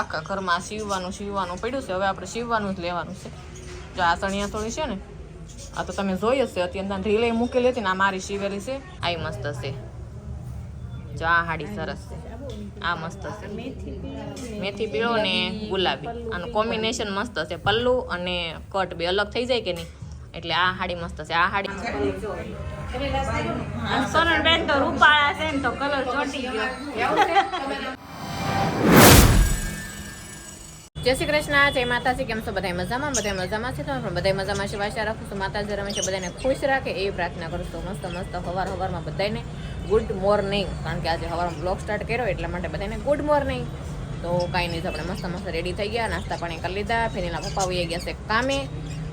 આખા ઘરમાં સીવવાનું સીવવાનું પડ્યું છે. હવે આપણે સીવવાનું જ લેવાનું છે. જો આ ચણિયા ચોળી છે ને, આ તો તમે જોઈ હશે અત્યંત ઢીલે મૂકેલી હતી ને, આ મારી સીવેલી છે. આ મસ્ત છે. જો આ હાડી સરસ છે. આ મસ્ત છે. મેથી પીળો ને ગુલાબી. આનું કોમ્બિનેશન મસ્ત છે. પલ્લુ અને કટ બે અલગ થઈ જાય કે નહીં? એટલે આ હાડી મસ્ત છે. આ હાડી સોનલ બેન તો રૂપાળા છે ને, તો કલર ચોટી ગયો. જય શ્રી કૃષ્ણ, જય માતાજી, કેમ છો? બધા મજામાં? બધા મજામાં છે? તમે પણ બધા મજામાં છે? વાસા રાખું છું માતાજી, રમે છે? બધાને ખુશ રાખે એવી પ્રાર્થના કરું છું. મસ્ત મસ્ત, હવાર હવારમાં બધાને ગુડ મોર્નિંગ કારણ કે આજે હવારમાં બ્લોગ સ્ટાર્ટ કર્યો, એટલા માટે બધાને ગુડ મોર્નિંગ તો કાંઈ નહીં તો આપણે મસ્ત મસ્ત રેડી થઈ ગયા, નાસ્તા પાણી કરી લીધા ફેનિલના પપ્પા વહી ગયા છે કામે,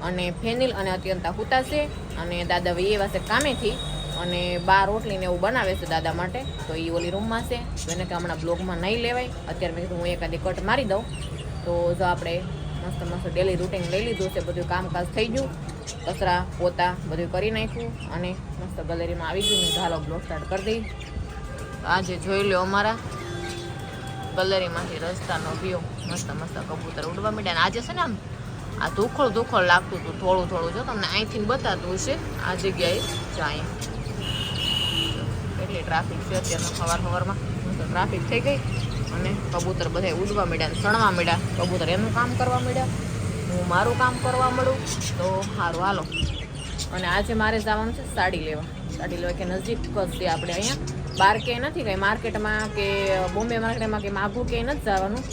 અને ફેનિલ અને અત્યંતા હુતા છે, અને દાદા વહી એવા છે કામેથી, અને બાર રોટલીને એવું બનાવે છે દાદા માટે, તો એ ઓલી રૂમમાં છે. તો એને કે હમણાં બ્લોગમાં નહીં લેવાય. અત્યારે મેં કીધું હું એકાદી કટ મારી દઉં. તો જો આપણે મસ્ત મસ્ત ડેલી રૂટીન લઈ લીધું છે, બધું કામકાજ થઈ ગયું. કચરા, પોતા બધું કરી નાખ્યું અને મસ્ત ગેલેરીમાં આવી ગયું. મેં હાલો બ્લોગ સ્ટાર્ટ કરી દઈ આજે જોઈ લો અમારા ગેલેરીમાંથી રસ્તાનો વ્યૂ મસ્ત મસ્ત કબૂતર ઉડવા માંડ્યા આજે છે ને આમ, આ ધૂખળ ધૂખળ લાગતું હતું, થોડું થોડું. જો તમને અહીંથી બતાતું હશે, આ જગ્યાએ જાય. એટલી ટ્રાફિક છે અત્યારનો સવાર સવારમાં. ટ્રાફિક થઈ ગઈ. અને કબૂતર બધા ઉડવા માંડ્યા સણવા માંડ્યા. કબૂતર એનું કામ કરવા માંડ્યા. હું મારું કામ કરવા મળું તો સારું હાલો. અને આજે મારે જવાનું છે સાડી લેવા. સાડી લેવા કે નજીક છે આપણે અહીંયા. બહાર કે નથી કંઈ માર્કેટમાં કે બોમ્બે માર્કેટમાં કે માગું કે નથી જવાનું.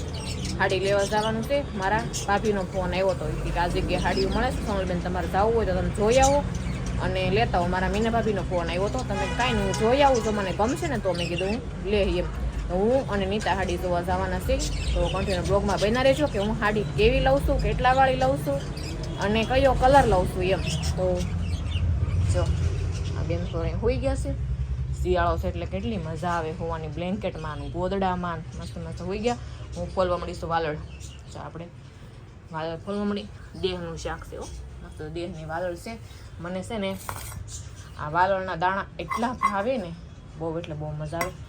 સાડી લેવા જવાનું છે. મારા ભાભીનો ફોન આવ્યો હતો કે આ જગ્યાએ સાડીઓ મળે છે. સોનલબેન, તમારે જવું હોય તો તમે જોઈ આવો. અને લેતા આવો. મારા મીના ભાભીનો ફોન આવ્યો હતો તમે કાંઈ નહીં હું જોઈ આવું. જો મને ગમશે ને તો મેં કીધું હું લે એમ. હું અને નીતા હાડી જોવા જવાના છે તો કન્ટિન્યુ બ્લોગમાં બના રહેજો કે હું હાડી કેવી લઉં છું, કેટલા વાળી લઉં છું અને કયો કલર લઉં છું એમ. તો જો, આ બેન તો હોઈ ગયા છે. શિયાળો છે એટલે કેટલી મજા આવે હોવાની બ્લેન્કેટમાં ગોદડામાં મસ્ત મસ્ત હોઈ ગયા. હું ખોલવા મળીશું વાલળ. જો આપણે વાલળ ખોલવા મળી દેહનું શાક છે મસ્ત દેહની વાલળ છે. મને છે ને આ વાલળના દાણા એટલા ભાવે ને બહુ એટલે બહુ મજા આવે.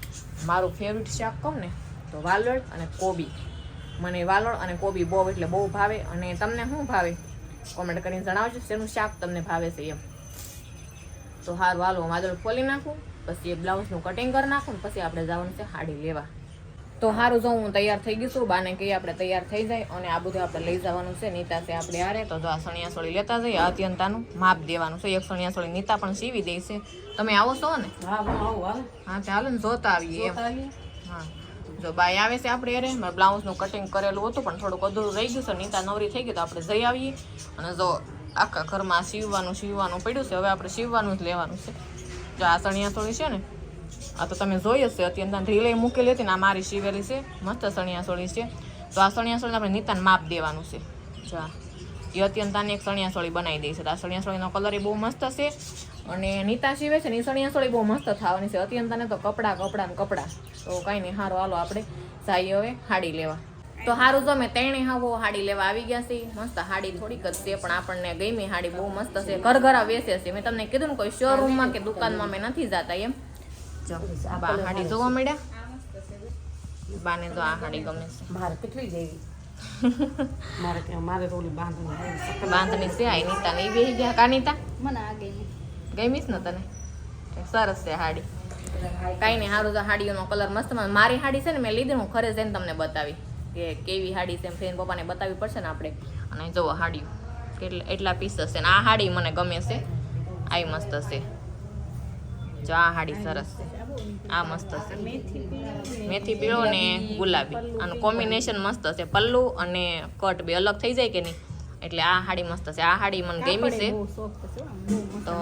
મારું ફેવરિટ શાક કહું ને તો વાલળ અને કોબી. મને વાલળ અને કોબી બહુ એટલે બહુ ભાવે અને તમને શું ભાવે? કોમેન્ટ કરીને જણાવજો, શેનું શાક તમને ભાવે છે એમ. તો હાર વાલો વાદળ ખોલી નાખું, પછી એ બ્લાઉઝનું કટિંગ કરી નાખું ને પછી આપણે જવાનું છે હાડી લેવા. તો સારું જો હું તૈયાર થઈ ગઈ છું બાને કહીએ આપણે તૈયાર થઈ જાય અને આ બધું આપણે લઈ જવાનું છે નીતા છે આપણે હારે. તો જો આ સણિયાસોળી લેતા જઈએ અત્યંતાનું માપ દેવાનું છે. એક સણિયાસોળી નીતા પણ સીવી દે છે. તમે આવો છો ને? હા ચાલો ને જોતા આવીએ એમ. હા. જો બાય આવે છે આપણે અરે બ્લાઉઝનું કટિંગ કરેલું હતું પણ થોડુંક અધૂરું રહી ગયું છે. નીતા નવરી થઈ ગઈ તો આપણે જઈ આવીએ. અને જો આખા ઘરમાં સીવવાનું સીવવાનું પડ્યું છે હવે આપણે સીવવાનું જ લેવાનું છે. જો આ સણિયાસોળી છે ને આ તો તમે જોઈ હશે અત્યંત ઢીલે મૂકેલી હતી ને આ મારી શિવેલી છે. મસ્ત સણિયાસોળી છે. તો આ સણિયાસોળીને આપણે નીતાને માપ દેવાનું છે. જો. એ અત્યંતાની એક સણિયાસોળી બનાવી દઈ છે. તો આ સણિયાસોળીનો કલર એ બહુ મસ્ત છે. અને નીતા શિવે છે ને એ સણિયાસોળી બહુ મસ્ત થવાની છે. અત્યંતાને તો કપડાં કપડાં ને કપડાં. તો કાંઈ નહીં સારું હાલો આપણે જઈએ હવે હાડી લેવા. તો સારું તો મેં તેણે હાવો હાડી લેવા આવી ગયા છે. મસ્ત હાડી થોડીક જ છે, પણ આપણને ગમી હાડી. બહુ મસ્ત છે. ઘર ઘર વેસે છે. મેં તમને કીધું ને કોઈ શોરૂમમાં કે દુકાનમાં મેં નથી જતા એમ. જો બા હાડી જોવા મળ્યા? બાને તો આ હાડી ગમે છે. મારે કેટલી જેવી મારે કે મારે તો ઓલી બાંધણી બાંધણી છે આ નીતા ને બેસી ગયા. કા નીતા મને આ ગઈ ગમીશ ને તને? સરસ છે હાડી. કાંઈ નહીં સારું તો હાડીઓનો કલર મસ્ત મારી હાડી છે ને મેં લીધી હું ખરે જઈને તમને બતાવી. કે કેવી હાડી છે એમ ફ્રેન્ડ પપ્પાને બતાવવી પડશે ને આપણે. અને જુઓ હાડીઓ કેટલા એટલા પીસ હશે ને આ હાડી મને ગમે છે. આ મસ્ત છે. જો આ હાડી સરસ. છે આ મસ્ત છે. મેથી પીળો ને ગુલાબી. આનું કોમ્બિનેશન મસ્ત છે. પલ્લુ અને કટ બે અલગ થઈ જાય કે નહીં? એટલે આ હાડી મસ્ત છે. આ હાડી મને ગમી છે. તો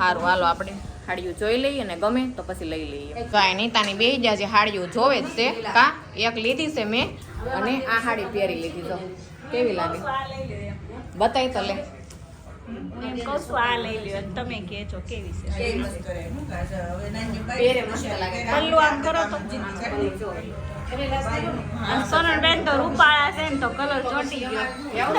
સારું હાલો આપણે હાડીઓ જોઈ લઈએ અને ગમે તો પછી લઈ લઈએ. કાંઈ નહીં તાની બે જ્યાં જે હાડીઓ જોવે જ છે. કા? એક લીધી છે મેં અને આ હાડી પહેરી લીધી તો કેવી લાગે? બતાવી તો લે. એમ કહું છું આ લઈ લ્યો અને તમે કહેજો કેવી છે? પલ્લું આમ કરો તો સોનલ બેન તો રૂપાળા છે ને તો કલર ચોટી ગયો.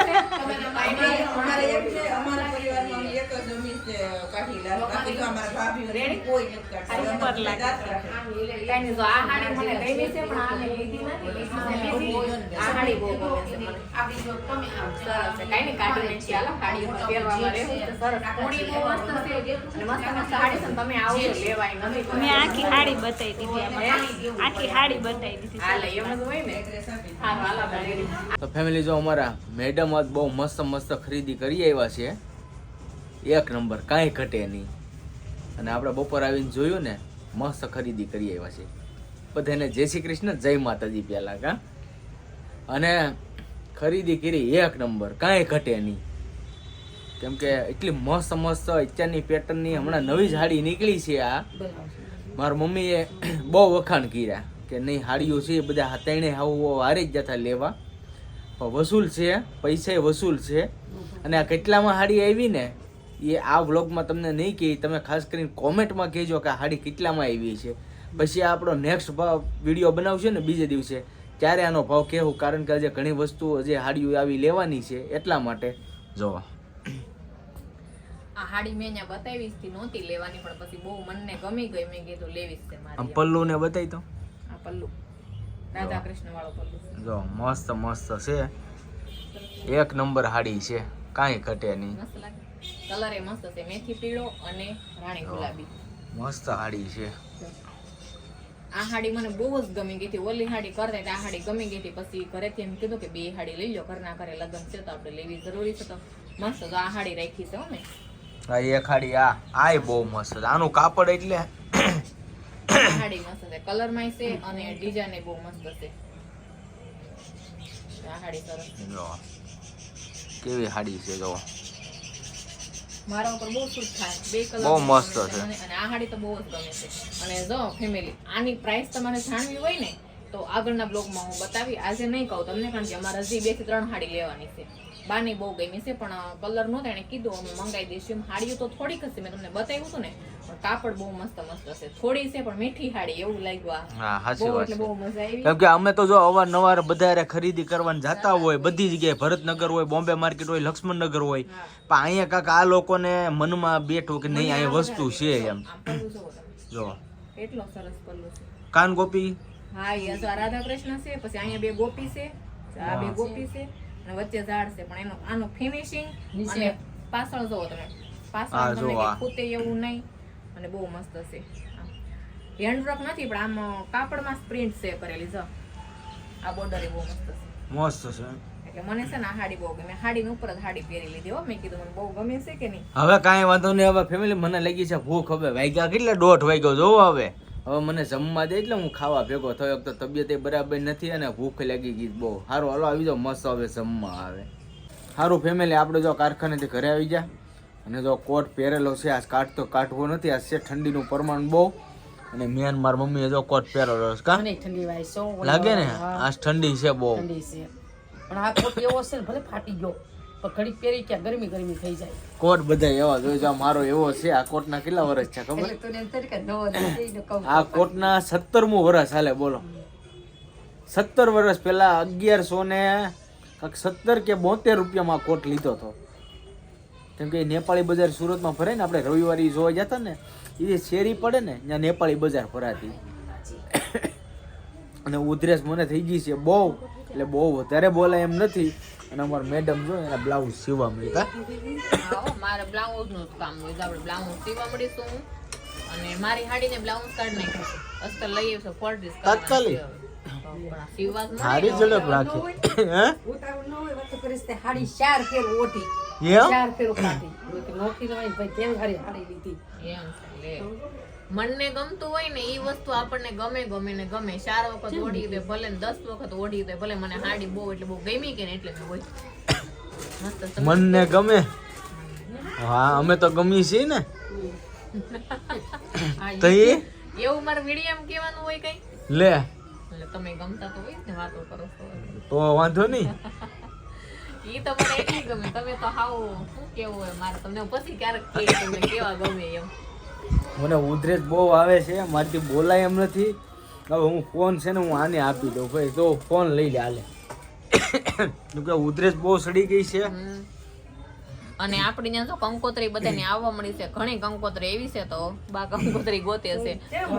મેં આખી હાડી બતાવી દીધી આખી હાડી બતાવી દીધી. તો ફેમિલી જો અમારા મેડમ આજ બહુ મસ્ત મસ્ત ખરીદી કરી આવ્યા છે. એક નંબર કાંઈ ઘટે નહીં. અને આપણે બપોર આવીને જોયું ને મસ્ત ખરીદી કરી આવ્યા છે. બધાને જય શ્રી કૃષ્ણ જય માતાજી પહેલા કા? અને ખરીદી કરી એક નંબર કાંઈ ઘટે નહીં. કેમ કે એટલી મસ્ત મસ્ત અત્યારની પેટર્નની હમણાં નવી સાડી નીકળી છે આ. મારા મમ્મીએ બહુ વખાણ કર્યા. કે નહીં હાડીઓ છે એ બધા તેણે હાવ હારી જ જતા લેવા. વસૂલ છે પૈસા વસૂલ છે. અને આ કેટલામાં હાડી આવી ને એ આ વ્લોગમાં તમને નહીં કહી તમે ખાસ કરીને કોમેન્ટમાં કહેજો કે હાડી કેટલામાં આવી છે. પછી આપણો નેક્સ્ટ ભાવ વીડિયો બનાવશે ને બીજે દિવસે. ત્યારે આનો ભાવ કહેવું કારણ કે આજે ઘણી વસ્તુઓ જે હાડીઓ આવી લેવાની છે એટલા માટે. જોવા આ હાડી મેં અહીંયા બતાવી હતી નહોતી લેવાની પણ પછી બહુ મનને ગમી ગઈ મેં કીધું લેવી છે મારી. પલ્લુ ને બતાવી તો. પલ્લુ. રાધા કૃષ્ણ વાળો પલ્લુ. જો મસ્ત મસ્ત છે. એક નંબર હાડી છે. કાંઈ ઘટે નહીં. કલર એ મસ્ત છે. મેથી પીળો અને રાણી ગુલાબી. મસ્ત હાડી છે. આ હાડી મને બહુ જ ગમી ગઈ હતી. ઓલી હાડી કરતા આ હાડી ગમી ગઈ હતી. પછી ઘરેથી એમ કીધું કે બે હાડી લઈ લો ઘરના ઘરે લગ્ન છે તો આપણે લેવી જરૂરી છે તો. મસ્ત તો આ હાડી રાખી છે હો મેં આ એક હાડી આ આય બહુ મસ્ત આનું કાપડ એટલે આ મસ્ત છે કલરમાં છે અને ડિઝાઇન બહુ મસ્ત છે. આ સરસ છે. કેવી હાડી છે જો? મારા ઉપર બહુ સૂટ થાય. બે કલર બહુ મસ્ત છે. અને આ હાડી તો બહુ જ ગમે છે. અને જો ફેમિલી આની પ્રાઇસ તમારે જાણવી હોય ને તો આગળના બ્લોગમાં હું બતાવી. આજે નહીં કહું તમને કારણ કે અમારે હજી બેથી ત્રણ હાડી લેવાની છે. બાની બહુ ગમી છે પણ કલર નહોતા એને કીધું અમે મંગાવી દઈશું. એમ હાડીઓ તો થોડીક હશે મેં તમને બતાવ્યું હતું ને કાપડ બહુ મસ્ત મસ્ત છે થોડી છે પણ મીઠી હાડી એવું લાગ્યું હા સાચી વાત છે. બહુ મજા આવી. કેમ કે અમે તો જો અવારનવાર બધા ખરીદી કરવાને જતા હોય બધી જગ્યાએ. ભરતનગર હોય બોમ્બે માર્કેટ હોય લક્ષ્મણનગર હોય. પણ અહીંયા કાંક આ લોકોને મનમાં બેઠું કે નહીં અહીંયા વસ્તુ છે એમ. તમે જો. એટલો સરસ પલ્લુ છે. કાન ગોપી? હા એ આ રાધા કૃષ્ણ છે પછી અહીંયા બે ગોપી છે. આ બે ગોપી છે અને વચ્ચે ઝાડ છે. પણ એનો આનું ફિનિશિંગ અને પાછળ જોવો તમે. પાછળ તમને જો ખૂટે એવું નહીં. અને બહુ મસ્ત છે હેન્ડવર્ક નથી પણ આમ કાપડમાં પ્રિન્ટ છે કરેલી છે આ બોર્ડર એ બહુ મસ્ત છે મસ્ત છે એટલે મને છે ને આ હાડી બહુ ગમે. હાડીની ઉપર જ હાડી પહેરી લીધી હો. મેં કીધું મને બહુ ગમે છે કે નહીં? હવે કાંઈ વાંધો નહીં. હવે ફેમિલી મને લાગી છે ભૂખ હવે વાગ્યા કેટલા? દોઢ વાગ્યો જોવો હવે. હવે મને જમવા દે એટલે હું ખાવા ભેગો થયો. તો તબિયત એ બરાબર નથી અને ભૂખ લાગી ગઈ બહુ. સારું હાલો આવી જાઓ. મસ્ત હવે જમવા આવે. સારું ફેમિલી આપણે જો કારખાનેથી ઘરે આવી જા. અને જો કોટ પહેરેલો છે આ કાટ તો કાઢવો નથી આ છે ઠંડીનું પ્રમાણ બહુ. અને મેન મારી મમ્મીએ જો કોટ પહેરેલો છે કા? લાગે ને? આ ઠંડી છે બહુ. પણ આ કોટ એવો છે ભલે ફાટી ગયો પણ પહેરી ક્યાં ગરમી ગરમી થઈ જાય. કોટ બધા એવા જોઈ જો મારો એવો છે આ કોટના કેટલા વર્ષ છે ખબર? આ કોટના સત્તરમું વર્ષ હાલે બોલો. સત્તર વર્ષ પહેલા અગિયારસો ને સત્તર કે બોતેર રૂપિયામાં કોટ લીધો હતો. કેમ કે નેપાળી બજાર સુરતમાં ભરે ને આપણે રવિવારે જોવા જતા ને એ શેરી પડે ને ત્યાં નેપાળી બજાર ભરાતી. અને ઉધરેસ મને થઈ ગઈ છે બહુ એટલે બહુ વધારે બોલાય એમ નથી. અને અમારા મેડમ જો એના બ્લાઉઝ સીવા મળ્યા મારા હો, મારે બ્લાઉઝનું કામ હોય. આપણે બ્લાઉઝ સીવા મળીશું અને મારી હાડીને બ્લાઉઝ કાઢ નાખ્યું અસ્તર લઈ આવશે ફોર તાત્કાલિક? ને, ઝડપ રાખી. હે? ઉતાવળ ન હોય વાત કરીશ તે હાડી ચાર ફેર ઓટી ચાર ફેર ફાટી કે નોખી ભાઈ કેવી હારી હાડી લીધી? એમ મનને ગમતું હોય ને એ વસ્તુ આપણને ગમે ગમે ને ગમે. ચાર વખત ઓઢી દે ભલે ને દસ વખત ઓઢી દે ભલે મને હાડી બહુ એટલે બહુ ગમી કે ને એટલે મેં હોય મનને ગમે? હા અમે તો ગમી છીએ ને. તો એવું મારે મીડિયમ કહેવાનું હોય કઈ? લે. એટલે તમે ગમતા તો હોય ને વાતો કરો છો. તો વાંધો નહીં. ઈ તો મને એટલી ગમે. તમે તો હાવ શું કેવું હોય મારે? તમને પછી ક્યારેક તમને કેવા ગમે એમ. મને ઉધરેજ બહુ આવે છે મારી બોલાય એમ નથી. હવે હું ફોન છે ને હું આને આપી દઉં. ભાઈ તો ફોન લઈ લે હાલે. કે ઉધરેજ બહુ સડી ગઈ છે. અને આપણી ત્યાં તો કંકોત્રી બધાને આવવા મળી છે ઘણી કંકોત્રી એવી છે તો બા કંકોત્રી ગોતે છે.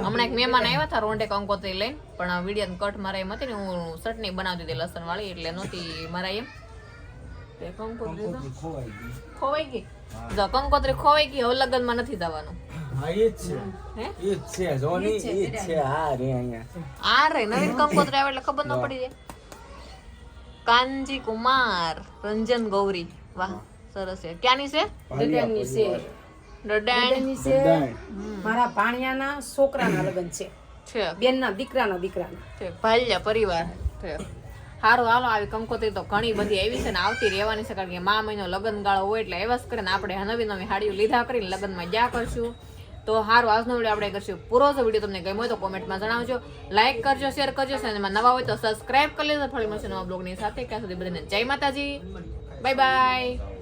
હમણાં એક મહેમાન આવ્યા હતા રોંઢે કંકોત્રી લઈને પણ વીડિયો કટ મારા એમ હતી ને હું ચટણી બનાવતી હતી લસણ વાળી એટલે નહોતી મારા એમ. તે કંકોત્રી તો ખોવાઈ ગઈ. જો કંકોત્રી ખોવાઈ ગઈ હવે લગ્નમાં નથી જવાનું. હા એ જ છે. હે? એ જ છે જોની એ જ છે હા રે અહીંયા. આ રે નવીન કંકોત્રી આવે એટલે ખબર ન પડી જાય. કાનજી કુમાર રંજન ગૌરી વાહ. સરસ છે. ક્યાંની છે? દડાણની છે. દડાણ દડાણની છે. મારા ભાણિયાના છોકરાના લગ્ન છે. છે. બેનના દીકરાના દીકરાના. છે. ભાલ્યા પરિવાર. છે. સારું હાલો આવી કંકોત્રી તો ઘણી બધી આવી છે ને આવતી રહેવાની છે કારણ કે મા મહિનો લગ્ન ગાળો હોય એટલે એવા જ કરીને આપણે નવી નવી હાડીઓ લીધા કરીને લગ્નમાં જ્યાં કરશું. તો સારું આજનો વીડિયો આપણે કરશું. પૂરો જો વીડિયો તમને ગમ્યો હોય તો કોમેન્ટમાં જણાવજો. લાઇક કરજો શેર કરજો અને એમાં નવા હોય તો સબસ્ક્રાઇબ કરી લેજો. ફળી મળશે નવા બ્લોગની સાથે. ક્યાં સુધી બધાને જય માતાજી. Bye bye